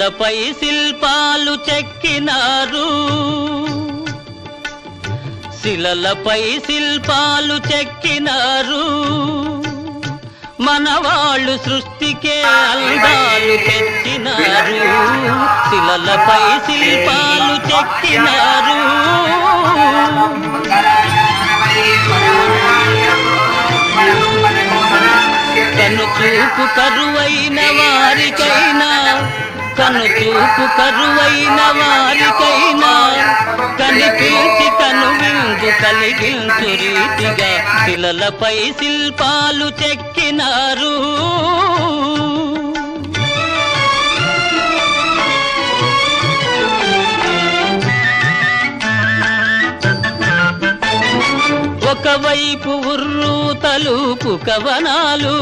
పై శిల్పాలు చెక్కినారు. శిలలపై శిల్పాలు చెక్కినారు. మనవాళ్ళు సృష్టికే అందాలు తెచ్చినారు. శిలలపై శిల్పాలు చెక్కినారు. కను చూపు కరువైన వారికై కను చూపు కరువైన వారికైనా కనిపించి కను విందు కలిగించు రీతిగా శిలలపై శిల్పాలు చెక్కినారు. ఒకవైపు ఉర్రు తలుపు కవనాలు